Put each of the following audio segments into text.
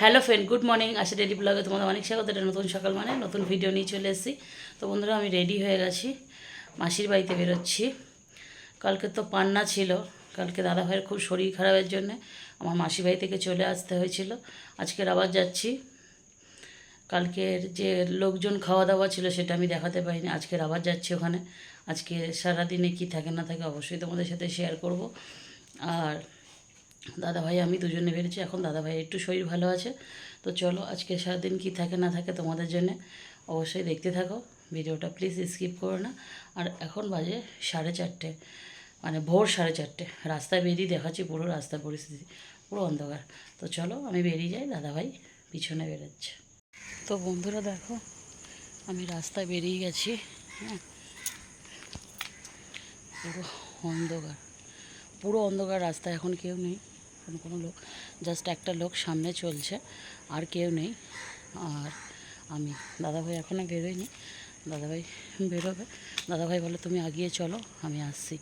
Hello friend, good morning. Asha daily ব্লগে তোমাদের অনেক স্বাগত। এটা নতুন সকাল মানে নতুন ভিডিও নিয়ে চলে এসেছি। তো বন্ধুরা, আমি রেডি হয়ে গেছি। মাসির বাড়িতে বেরোচ্ছি। কালকে তো পান্না ছিল। কালকে দাদা ভাইয়ের খুব শরীর খারাপের জন্যে আমার মাসির বাড়ি থেকে চলে আসতে হয়েছিল। আজকের আবার যাচ্ছি। কালকের যে লোকজন খাওয়া দাওয়া ছিল সেটা আমি দেখাতে পারিনি। আজকের আবার যাচ্ছি ওখানে। আজকে সারাদিনে কি থাকে না থাকে অবশ্যই তোমাদের সাথে শেয়ার করব। আর দাদা ভাই আমি দুজনে বেরিয়েছি। এখন দাদা ভাই একটু শরীর ভালো আছে। তো চলো, আজকে সারাদিন কি থাকে না থাকে তোমাদের জন্য অবশ্যই দেখতে থাকো। ভিডিওটা প্লিজ স্কিপ করো না। আর এখন বাজে সাড়ে চারটে মানে ভোর সাড়ে চারটে। রাস্তায় বেরিয়ে দেখাচ্ছি পুরো রাস্তার পরিস্থিতি, পুরো অন্ধকার। তো চলো, আমি বেরিয়ে যাই দাদা ভাই পিছনে বেরোচ্ছে। তো বন্ধুরা দেখো, আমি রাস্তায় বেরিয়ে গেছি হ্যাঁ। পুরো অন্ধকার পুরো অন্ধকার রাস্তা এখন কেউ নেই। কোনো কোনো লোক জাস্ট একটা লোক সামনে চলছে, আর কেউ নেই। আর আমি, দাদাভাই এখনও বেরোয়নি। দাদাভাই বেরোবে। দাদাভাই বলে, তুমি আগিয়ে চলো, আমি আসছি।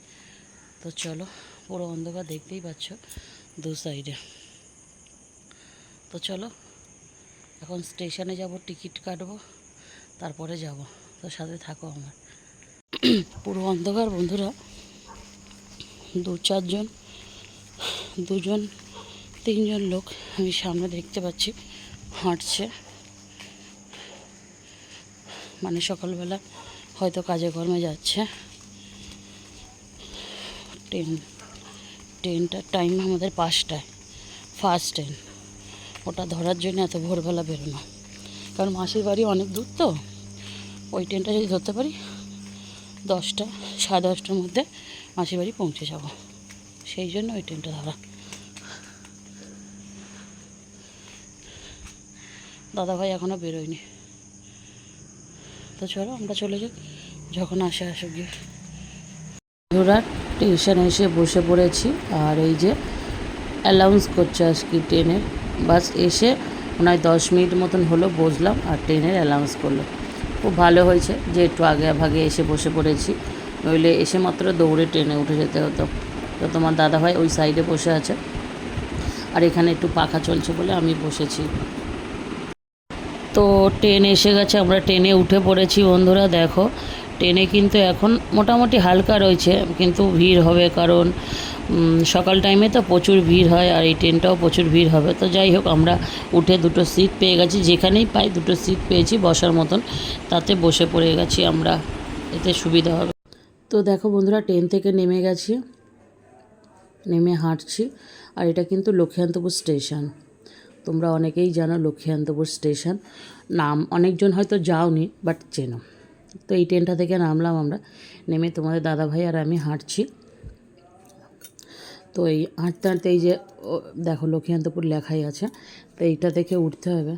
তো চলো, পুরো অন্ধকার দেখতেই পাচ্ছ দু সাইডে তো চলো, এখন স্টেশনে যাব, টিকিট কাটবো, তারপরে যাব। তো সাথে থাকো আমার। পুরো অন্ধকার বন্ধুরা, দু চারজন, দুজন তিনজন লোক আমি সামনে দেখতে পাচ্ছি, হাঁটছে। মানে সকালবেলা হয়তো কাজে কর্মে যাচ্ছে। ট্রেন ট্রেনটার টাইম আমাদের পাঁচটায়, ফার্স্ট ট্রেন। ওটা ধরার জন্য এত ভোরবেলা বেরোনো। কারণ মাসির বাড়ি অনেক দূর তো। ওই ট্রেনটা যদি ধরতে পারি, দশটা, সাড়ে দশটার মধ্যে মাসির বাড়ি পৌঁছে যাব। সেই জন্য ওই ট্রেনটা ধরা। দাদাভাই এখনও বেরোয়নি। তো চলো আমরা চলে যাই, যখন আসে আসুক গিয়ে। বন্ধুরা স্টেশনে এসে বসে পড়েছি, আর এই যে অ্যালাউন্স করছে আজকে ট্রেনের বাস এসে হয় দশ মিনিট মতন হলো, বসলাম আর ট্রেনের অ্যালাউন্স করল। খুব ভালো হয়েছে যে একটু আগে ভাগে এসে বসে পড়েছি, নইলে এসে মাত্র দৌড়ে ট্রেনে উঠে যেতে হতো। তো তোমার দাদাভাই ওই সাইডে বসে আছে, আর এখানে একটু পাখা চলছে বলে আমি বসেছি। তো ট্রেন এসে গেছে, আমরা ট্রেনে উঠে পড়েছি বন্ধুরা, দেখো। ট্রেনে কিন্তু এখন মোটামুটি হালকা রয়েছে, কিন্তু ভিড় হবে কারণ সকাল টাইমে তো প্রচুর ভিড় হয় আর এই ট্রেনটাও প্রচুর ভিড় হবে। তো যাই হোক, আমরা উঠে দুটো সিট পেয়ে গেছি, যেখানেই পাই দুটো সিট পেয়েছি বসার মতন, তাতে বসে পড়ে গেছি আমরা, এতে সুবিধা হবে। তো দেখো বন্ধুরা ট্রেন থেকে নেমে গেছি, নেমে হাঁটছি, আর এটা কিন্তু লক্ষ্মীকান্তপুর স্টেশন তোমরা অনেকেই জানো লক্ষ্মীকান্তপুর স্টেশন। নাম অনেকজন হয়তো যাওনি বাট চেনো। তো এই ট্রেনটা থেকে নামলাম আমরা। নেমে তোমাদের দাদা ভাই আর আমি হাঁটছি। তো এই হাঁটতে হাঁটতে এই যে দেখো লক্ষ্মীকান্তপুর লেখাই আছে। তো এইটা থেকে উঠতে হবে।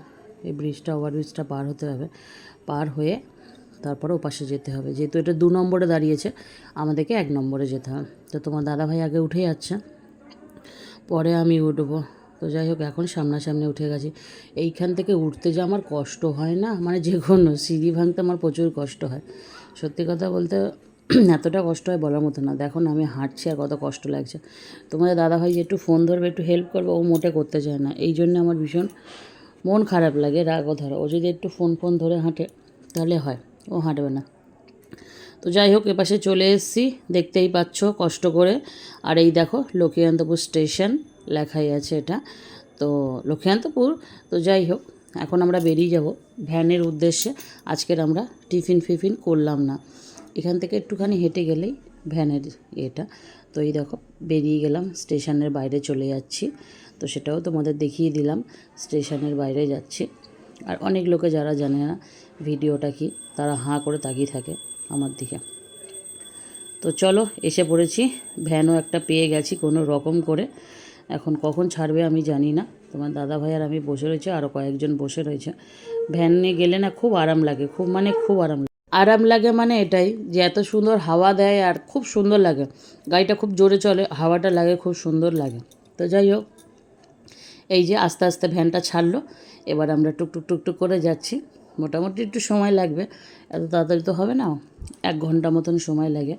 এই ব্রিজটা ওভার ব্রিজটা পার হতে হবে। পার হয়ে তারপরে ওপাশে যেতে হবে। যেহেতু এটা দু নম্বরে দাঁড়িয়েছে, আমাদেরকে এক নম্বরে যেতে হবে। তো তোমার দাদা ভাই আগে উঠে যাচ্ছে। পরে আমি উঠবো। তো যাই হোক, এখন সামনাসামনি উঠে গেছি। এইখান থেকে উঠতে যে আমার কষ্ট হয় না মানে যে কোনো সিঁড়ি ভাঙতে আমার প্রচুর কষ্ট হয়। সত্যি কথা বলতে এতটা কষ্ট হয় বলার মতো না। দেখো না, আমি হাঁটছি আর কত কষ্ট লাগছে। তোমাদের দাদা ভাই যে একটু ফোন ধরবে, একটু হেল্প করবে, ও মোটে করতে চায় না। এই জন্য আমার ভীষণ মন খারাপ লাগে রাগও ধরো। ও যদি একটু ফোন ফোন ধরে হাঁটে, তাহলে হয়, ও হাঁটবে না। তো যাই হোক, এপাশে চলে এসেছি, দেখতেই পাচ্ছ কষ্ট করে। আর এই দেখো লক্ষ্মীকান্তপুর স্টেশন লেখাই আছে এটা। তো লক্ষ্মীকান্তপুর, তো যাই হোক, এখন আমরা বেরিয়ে যাব ভ্যানের উদ্দেশ্যে। আজকের আমরা টিফিন ফিফিন করলাম না। এখান থেকে একটুখানি হেঁটে গেলেই ভ্যানের এটা। তো এই দেখো, বেরিয়ে গেলাম, স্টেশনের বাইরে চলে যাচ্ছি। তো সেটাও তোমাদের দেখিয়ে দিলাম, স্টেশনের বাইরে যাচ্ছি। আর অনেক লোকে যারা জানে না ভিডিওটা কি, তারা হাঁ করে তাকিয়ে থাকে আমার দিকে। তো চলো, এসে পড়েছি। ভ্যানও একটা পেয়ে গেছি কোনো রকম করে। এখন কখন ছাড়বে আমি জানি না। তোমার দাদা ভাই আর আমি বসে রয়েছে আরও কয়েকজন বসে রয়েছে। ভ্যানে গেলে না খুব আরাম লাগে, খুব মানে খুব আরাম লাগে। আরাম লাগে মানে এটাই যে এত সুন্দর হাওয়া দেয় আর খুব সুন্দর লাগে। গাড়িটা খুব জোরে চলে, হাওয়াটা লাগে, খুব সুন্দর লাগে। তো যাই হোক, এই যে আস্তে আস্তে ভ্যানটা ছাড়লো, এবার আমরা টুকটুক টুকটুক করে যাচ্ছি। মোটামুটি একটু সময় লাগবে, এত তাড়াতাড়ি তো হবে না, এক ঘণ্টা মতন সময় লাগে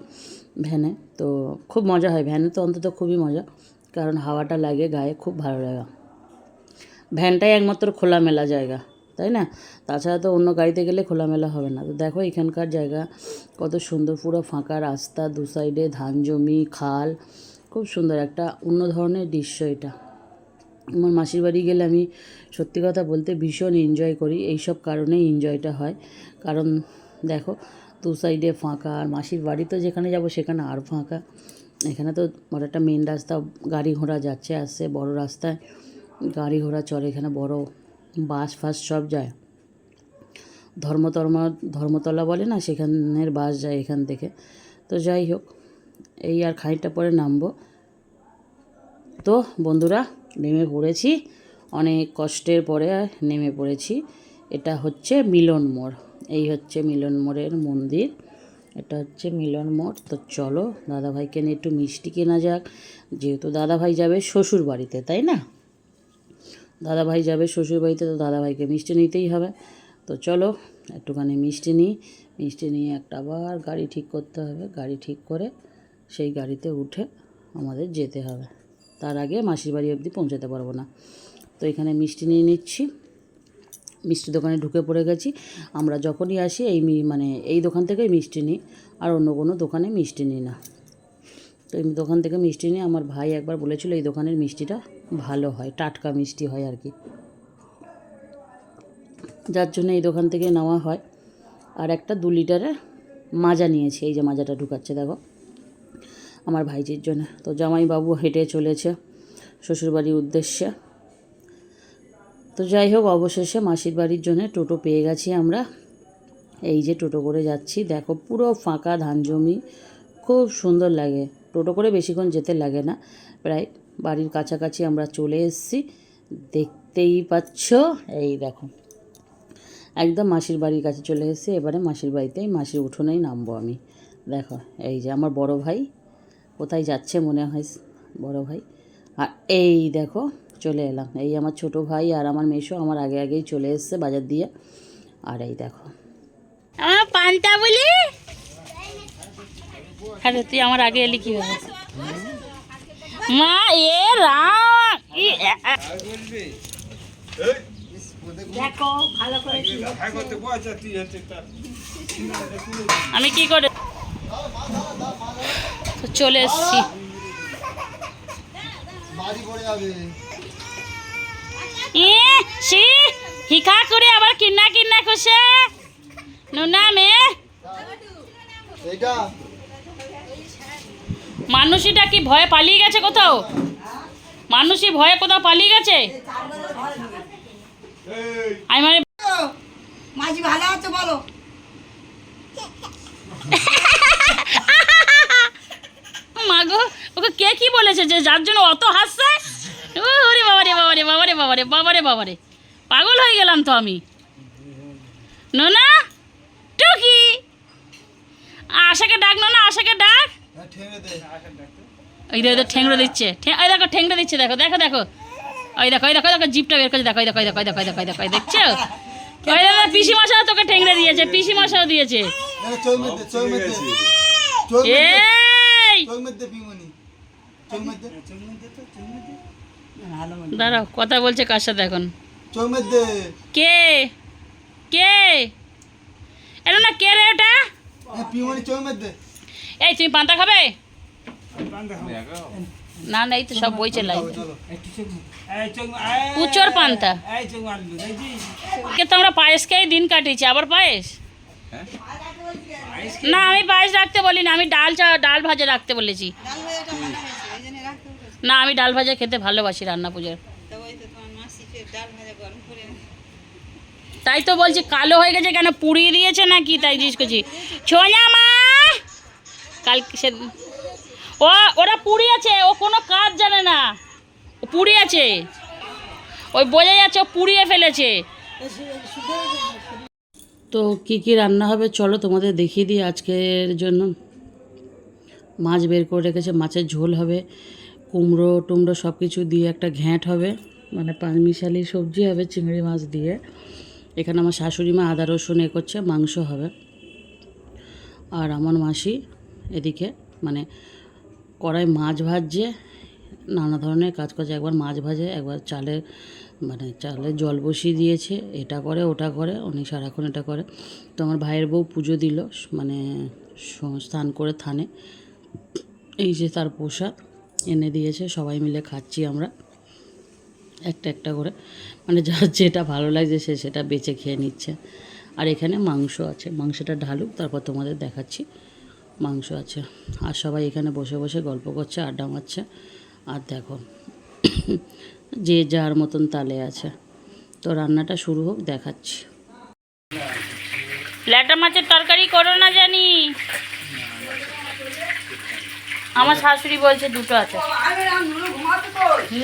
ভ্যানে তো খুব মজা হয় ভ্যানে তো অন্তত খুবই মজা। কারণ হাওয়াটা লাগে, গায়ে খুব ভালো লাগে। ভ্যানটাই একমাত্র খোলামেলা জায়গা, তাই না? তাছাড়া তো অন্য গাড়িতে গেলে খোলামেলা হবে না। তো দেখো এখানকার জায়গা কত সুন্দর, পুরো ফাঁকা রাস্তা, দু সাইডে ধান জমি, খাল, খুব সুন্দর একটা অন্য ধরনের দৃশ্য এটা। আমার মাসির বাড়ি গেলে আমি সত্যি কথা বলতে ভীষণ এনজয় করি এই সব কারণেই এনজয়টা হয়। কারণ দেখো দু সাইডে ফাঁকা, আর মাসির বাড়ি তো যেখানে যাব সেখানে আর ফাঁকা। এখানে তো একটা মেন রাস্তা, গাড়ি ঘোড়া যাচ্ছে আসছে বড় রাস্তায়। গাড়ি ঘোড়া চলে এখানে বড় বাস ফাস সব যায়। ধর্মতর্মা, ধর্মতলা বলে না, সেখানের বাস যায় এখান থেকে। তো যাই হোক, এই আর খানিকটা পরে নামবো। তো বন্ধুরা, নেমে পড়েছি। অনেক কষ্টের পরে নেমে পড়েছি। এটা হচ্ছে মিলন মোড়। এই হচ্ছে মিলন মোড়ের মন্দির। এটা হচ্ছে মিলন মোড়। তো চলো দাদাভাইকে নিয়ে একটু মিষ্টি কেনা যাক। যেহেতু দাদাভাই যাবে শ্বশুর বাড়িতে, তাই না? দাদাভাই যাবে শ্বশুর বাড়িতে, তো দাদাভাইকে মিষ্টি নিতেই হবে। তো চলো একটুখানি মিষ্টি নিই। মিষ্টি নিয়ে একটা আবার গাড়ি ঠিক করতে হবে। গাড়ি ঠিক করে সেই গাড়িতে উঠে আমাদের যেতে হবে। তার আগে মাসির বাড়ি অবধি পৌঁছাতে পারব না। তো এখানে মিষ্টি নিয়ে নিচ্ছি। মিষ্টি দোকানে ঢুকে পড়ে গেছি। আমরা যখনই আসি, এই মানে এই দোকান থেকেই মিষ্টি নিই, আর অন্য কোনো দোকানে মিষ্টি নিই না। তো এই দোকান থেকে মিষ্টি নিয়ে আমার ভাই একবার বলেছিল, এই দোকানের মিষ্টিটা ভালো হয়, টাটকা মিষ্টি হয় আর কি। যার জন্য এই দোকান থেকে নেওয়া হয়। আর একটা দু লিটারের মাজা নিয়েছি, এই যে মাজাটা ঢুকাচ্ছে, দেখো। আমার ভাইজির জন্য। তো জামাইবাবু হেঁটে চলেছে, শ্বশুরবাড়ির উদ্দেশ্যে। তো যাই হোক, অবশেষে মাসির বাড়ির জন্য টোটো পেয়ে গেছি আমরা। এই যে টোটো করে যাচ্ছি, দেখো পুরো ফাঁকা ধান জমি। খুব সুন্দর লাগে, টোটো করে বেশিক্ষণ যেতে লাগে না। প্রায় বাড়ির কাছাকাছি আমরা চলে এসেছি, দেখতেই পাচ্ছ। এই দেখো, একদম মাসির বাড়ির কাছে চলে এসেছি, এবারে মাসির বাড়িতেই মাসির উঠোনেই নামবো আমি। দেখো, এই যে আমার বড় ভাই, কোথায় যাচ্ছে মনে হয়, বড় ভাই। আর এই দেখো চলে এলাম। এই আমার ছোট ভাই আর আমার মেশো আমার আগে আগেই চলে এসছে বাজার দিয়ে। আর এই দেখো। আমার পান্তা বলি? আরে তুই আমার আগে এলি কীভাবে? মা এ রাম! ই, এ, এ। দেখো ভালো করে আমি কি করে তো চলে এসছি। বাড়ি পড়ে যাবে। ই সি হিকা করে আবার কিন্না কিন্না করছে নুনা মে। এইটা। মানুষিটা কি ভয়ে পালিয়ে গেছে কোথাও? মানুষই ভয়ে কোথাও পালিয়ে গেছে? আমি মানে মাঝি ভালো আছো বলো। মাগো ওকে কে কি বলেছে যে যার জন্য অত হাসছে? ও রে বাবারে বাবারে বাবারে বাবারে বাবারে বাবারে পাগল হয়ে গেলাম তো আমি নোনা টুকি আশাকে ডাক না আশাকে ডাক হ্যাঁ ওই দেখো ঠেংড়ো দিচ্ছে ঠে- ওই দেখো ঠেংড়ো দিচ্ছে দেখো দেখো দেখো ওই দেখো ওই দেখো দেখো জিপটা বের করে দেখো ওই দেখো ওই দেখো ওই দেখো ওই দেখো ওই দেখো ওই দেখছ ওই দেখো পিসি মশাও তোকে ঠেংড়ে দিয়েছে পিসি মশাও দিয়েছে এই দাঁড়াও কথা বলছে কার সাথে এখন? কে? কে? এটা না কে রে এটা হ্যাঁ এই তুমি পান্তা খাবে? না না এই তো সব বইছে চলো পুচোর পান্তা। কে তো আমরা পায়েস খেয়ে দিন কাটিয়েছি আবার পায়েস? না আমি পায়েস রাখতে বলিনি আমি ডাল চা ডাল ভাজা রাখতে বলেছি ডাল ভাজাটা ভালো হয়েছে ওই জন্য রাখতে উঠেছে না আমি ডাল ভাজা খেতে ভালোবাসি রান্না পুজোর। তাই তো বলছি কালো হয়ে গেছে কেন? পুড়িয়ে দিয়েছে নাকি? তাই জিজ্ঞেস করছি। ছোঁয়া মা! কালকে সে ও ওরা পুড়িয়েছে ও কোনো কাজ জানে না। পুড়িয়েছে। ওই বোঝা যাচ্ছে ও পুড়িয়ে ফেলেছে। তো কি কি রান্না হবে চলো তোমাদের দেখিয়ে দিই আজকের জন্য। মাছ বের করে রেখেছে মাছের ঝোল হবে। কুমড়ো টুমড়ো সব কিছু দিয়ে একটা ঘ্যাঁট হবে মানে পাঁচমিশালি সবজি হবে, চিংড়ি মাছ দিয়ে। এখানে আমার শাশুড়ি মা আদা রসুন এ করছে, মাংস হবে। আর আমার মাসি এদিকে মানে কড়াই মাছ ভাজছে, নানা ধরনের কাজ করছে। একবার মাছ ভাজে, একবার চালের মানে চালে জল বসিয়ে দিয়েছে, এটা করে, ওটা করে, উনি সারাক্ষণ এটা করে। তো আমার ভাইয়ের বউ পুজো দিল মানে স্থান করে থানে। এই যে তার পোশাক এনে দিয়েছে, সবাই মিলে খাচ্ছি আমরা। একটা একটা করে। মানে যার যেটা ভালো লাগছে সে সেটা বেছে খেয়ে নিচ্ছে। আর এখানে মাংস আছে। মাংসটা ঢালুক, তারপর তোমাদের দেখাচ্ছি। মাংস আছে। আর সবাই এখানে বসে বসে গল্প করছে, আড্ডা মারছে। আর দেখো, যে যার মতন তালে আছে। তো রান্নাটা শুরু হোক, দেখাচ্ছি। ল্যাটা মাছের তরকারি করো না জানি। আমার শাশুড়ি বলছে দুটো আছে।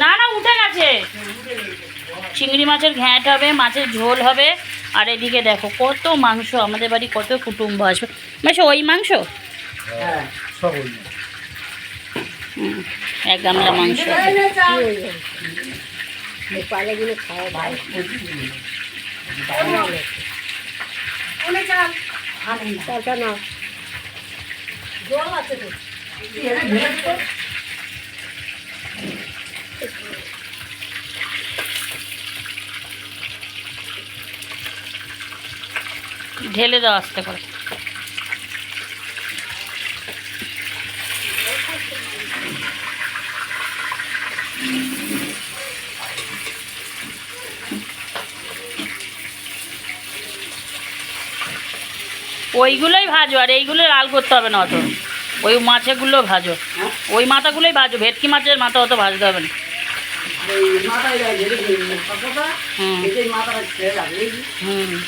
না না উঠে গেছে। চিংড়ি মাছের ঘ্যাঁট হবে মাছের ঝোল হবে। আর এদিকে দেখো কত মাংস আমাদের বাড়ি কত কুটুম্ব আসবে। মাসে ওই মাংস? হুম, এক গামলা মাংস। ঢেলে দাও আস্তে করে। ওইগুলোই ভাজো আর এইগুলো লাল করতে হবে না অত। ওই মাছেগুলো ভাজো। ওই মাথাগুলোই ভাজো, ভেটকি মাছের মাথা অত ভাজতে হবে না। হুম।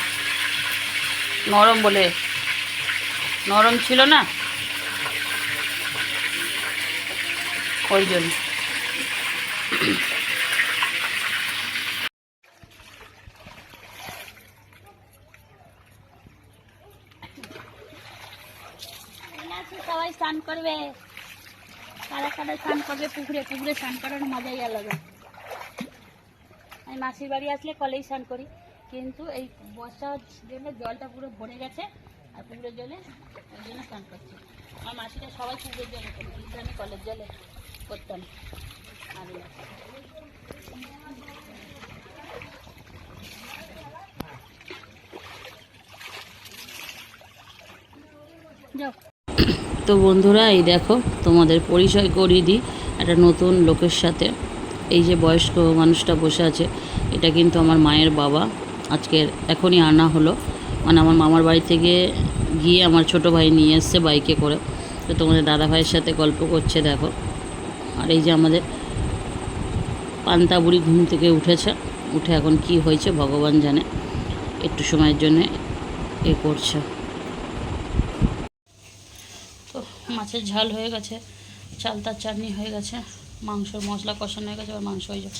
নরম বলে। নরম ছিল না? ওই জন্য। সবাই স্নান করবে। কারা কারা স্নান করবে, পুকুরে পুকুরে স্নান করার মজাই আলাদা। আমি মাসির বাড়ি আসলে কলেই স্নান করি। কিন্তু এই বর্ষার জন্য জলটা পুরো ভরে গেছে, আর পুকুরের জলে ওই জন্য স্নান করছি। আমার মাসিরা সবাই পুকুরের জলে করি, কিন্তু আমি কলের জলে করতাম। আগে তো বন্ধুরা, এই দেখো, তোমাদের পরিচয় করিয়ে দিই একটা নতুন লোকের সাথে। এই যে বয়স্ক মানুষটা বসে আছে, এটা কিন্তু আমার মায়ের বাবা। আজকের এখনই আনা হলো। মানে আমার মামার বাড়ি থেকে গিয়ে আমার ছোট ভাই নিয়ে এসছে বাইকে করে। তো তোমাদের দাদা ভাইয়ের সাথে গল্প করছে, দেখো। আর এই যে আমাদের পান্তাবুড়ি ঘুম থেকে উঠেছে। উঠে এখন কি হয়েছে, ভগবান জানে। একটু সময়ের জন্যে এ করছে তো মাছের ঝাল হয়ে গেছে চালতার চাটনি হয়ে গেছে, মাংসর মশলা কষানো হয়ে গেছে আর মাংস হয়ে যাবে।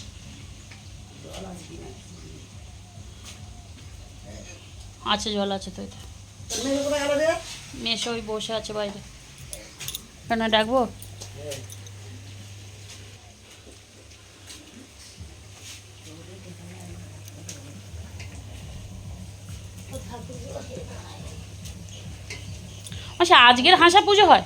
আছে জল আছে তো এতে। মেশো ওই বসে আছে বাইরে। কেন, ডাকবো? আচ্ছা আজকের হাঁসা পুজো হয়?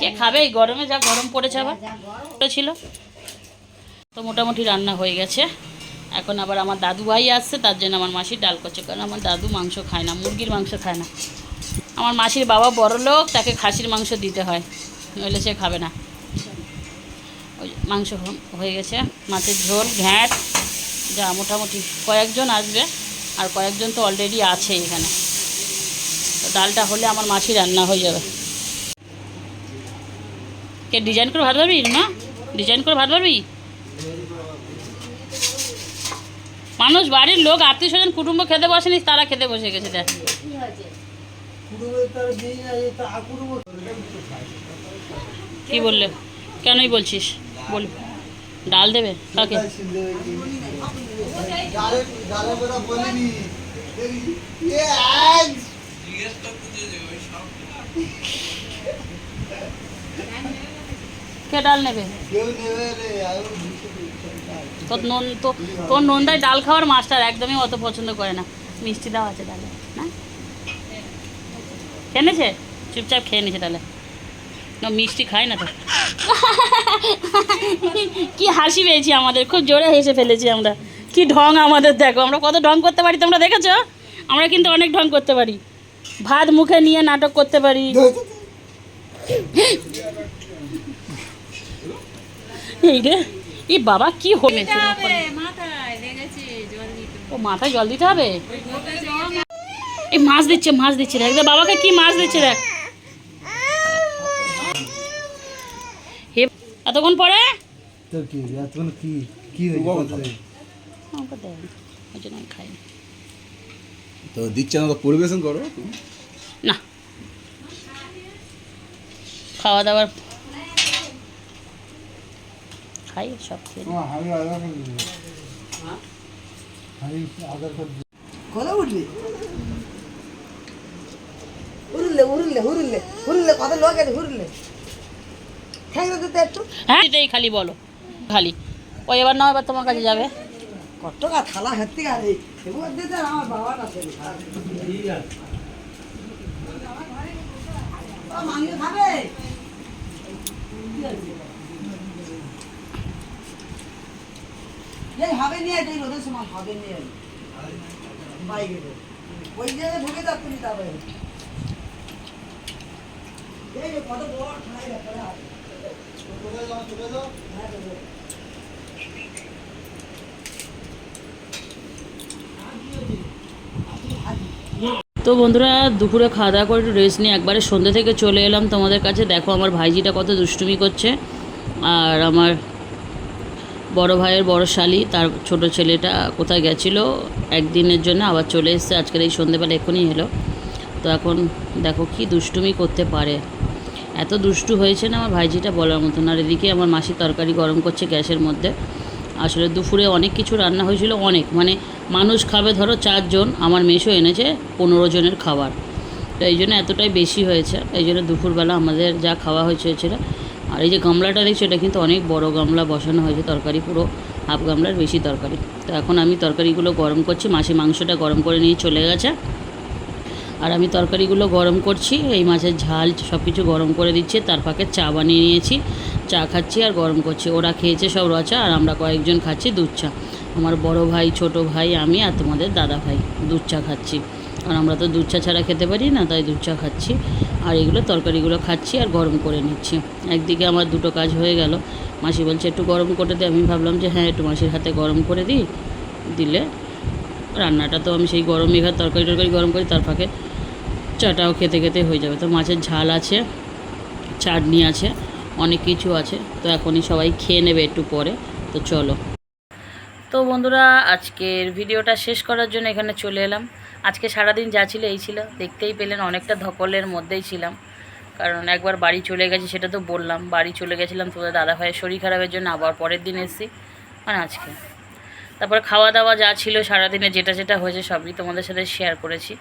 কে খাবে? এই গরমে যা গরম পড়েছে আবার। ছিল। তো মোটামুটি রান্না হয়ে গেছে। এখন আবার আমার দাদু ভাই আসছে তার জন্য আমার মাসির ডাল করছে। কারণ আমার দাদু মাংস খায় না মুরগির মাংস খায় না। আমার মাসির বাবা বড় লোক তাকে খাসির মাংস দিতে হয়। নইলে সে খাবে না। ওই মাংস হয়ে গেছে। মাছের ঝোল ঘ্যাঁট। যা মোটামুটি কয়েকজন আসবে। আর কয়েকজন তো অলরেডি আছে এখানে। ডালটা হলে আমার মাছি রান্না হয়ে যাবে। কে ডিজাইন করে ভাত পারবি না ডিজাইন করে ভাত পারবি মানুষ বাড়ির লোক আত্মীয় স্বজন কুটুম্ব খেতে বসেনি, তারা খেতে বসে গেছে, দেখ। কি বললে? কেনই বলছিস? বল। ডাল দেবে কাকে? কে ডাল নেবে? তোর নন তো তোর নন্দায় ডাল খাওয়ার মাস্টার, একদমই অত পছন্দ করে না। মিষ্টি দেওয়া আছে ডালে, না? খেয়ে নিয়েছে? চুপচাপ খেয়ে নিয়েছে ডালে। না, মিষ্টি খায় না তো। কি হাসি পেয়েছি আমাদের, খুব জোরে হেসে ফেলেছি আমরা। কি ঢং আমাদের, দেখো। আমরা কত ঢং করতে পারি তোমরা দেখেছ? আমরা কিন্তু অনেক ঢং করতে পারি। ভাত মুখে নিয়ে নাটক করতে পারি। এই রে এই বাবা কি হবে মাথায় জল দিতে ও মাথায় জল দিতে হবে? এই মাছ দিচ্ছে মাছ দিচ্ছে দেখ বাবাকে কি মাছ দিচ্ছে দেখ। হে এতক্ষণ পরে? কি এতক্ষণ কি কি হয়েছে? খাই না। তো দিচ্ছে না তো পরিবেশন করো না। খাওয়া দাওয়ার খাই সব কথা উঠলি হুরুলে হুরুলে হুরুলে হুরুলে লোক আছে হুরুলে হ্যাঁ খালি বলো খালি। ও এবার না এবার তোমার কাছে যাবে। কত টাকা থালা হাতে গেছে এবার দিতে আমার বাবা না দেবে মাংস খাবে? এই হবে নিয়ে এই রোদের সময় হবে নিয়ে বাইকে ওই জায়গায় ঢুকে যাক তুমি এই কত বড় তো বন্ধুরা, দুপুরে খাওয়া দাওয়া করে একটু রেস্ট নিয়ে একবারে সন্ধ্যে থেকে চলে এলাম তোমাদের কাছে। দেখো আমার ভাইজিটা কত দুষ্টুমি করছে। আর আমার বড় ভাইয়ের বড় শালি, তার ছোট ছেলেটা কোথায় গেছিল, একদিনের জন্য আবার চলে এসছে। আজকের এই সন্ধ্যেবেলা এখনই এলো। তো এখন দেখো কি দুষ্টুমি করতে পারে। এত দুষ্টু হয়েছে না আমার ভাইজিটা বলার মতন। আর এদিকে আমার মাসি তরকারি গরম করছে গ্যাসের মধ্যে। আসলে দুপুরে অনেক কিছু রান্না হয়েছিল, অনেক। মানে মানুষ খাবে ধরো চারজন, আমার মেশো এনেছে পনেরো জনের খাবার। তো এই জন্য এতটাই বেশি হয়েছে, এই জন্য দুপুরবেলা আমাদের যা খাওয়া হয়েছে, হয়েছিল। আর এই যে গামলাটা দেখছ, এটা কিন্তু অনেক বড় গামলা, বসানো হয়েছে তরকারি, পুরো হাফ গামলার বেশি তরকারি। তো এখন আমি তরকারিগুলো গরম করছি মাসি মাংসটা গরম করে নিয়ে চলে গেছে। আর আমি তরকারিগুলো গরম করছি, এই মাছের ঝাল সব কিছু গরম করে দিচ্ছে, তার ফাঁকে চা বানিয়ে নিয়েছি। চা খাচ্ছি আর গরম করছি। ওরা খেয়েছে সব রচা আর আমরা কয়েকজন খাচ্ছি দুধ চা। আমার বড় ভাই, ছোট ভাই, আমি আর তোমাদের দাদা ভাই দুধ চা খাচ্ছি। আর আমরা তো দুধ চা ছাড়া খেতে পারি না, তাই দুধ চা খাচ্ছি। আর এগুলো তরকারিগুলো খাচ্ছি আর গরম করে নিচ্ছি। একদিকে আমার দুটো কাজ হয়ে গেল। মাসি বলছে, একটু গরম করে দে। আমি ভাবলাম যে হ্যাঁ একটু মাসির হাতে গরম করে দিই, দিলে রান্নাটা তো আমি সেই গরম মেঘার তরকারি টরকারি গরম করি, তার ফাঁকে চাটাও খেতে খেতে হয়ে যাবে। তো মাছের ঝাল আছে, চাটনি আছে। অনেক কিছু আছে, তো এখনই সবাই খেয়ে নেবে একটু পরে, তো চলো। তো বন্ধুরা, আজকের ভিডিওটা শেষ করার জন্য এখানে চলে এলাম। আজকে সারাদিন যা ছিল এই ছিল, দেখতেই পেলেন অনেকটা ধকলের মধ্যেই ছিলাম। কারণ একবার বাড়ি চলে গেছি সেটা তো বললাম, বাড়ি চলে গেছিলাম তোদের দাদা ভাইয়ের শরীর খারাপের জন্য আবার পরের দিন এসেছি মানে আজকে। তারপরে খাওয়া দাওয়া যা ছিল সারাদিনে যেটা যেটা হয়েছে সবই তোমাদের সাথে শেয়ার করেছি।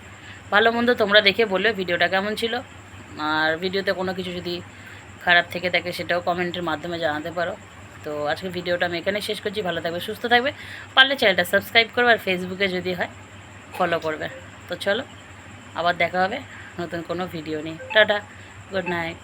ভালো মন্দ তোমরা দেখে বলবে ভিডিওটা কেমন ছিল। আর ভিডিওতে কোনো কিছু যদি খারাপ থেকে থাকে সেটাও কমেন্টের মাধ্যমে জানাতে পারো। তো আজকে ভিডিওটা আমি এখানে শেষ করছি। ভালো থাকবে, সুস্থ থাকবে। পারলে চ্যানেলটা সাবস্ক্রাইব করবে আর ফেসবুকে যদি হয় ফলো করবে। তো চলো, আবার দেখা হবে নতুন কোনো ভিডিও নেই টাটা গুড নাইট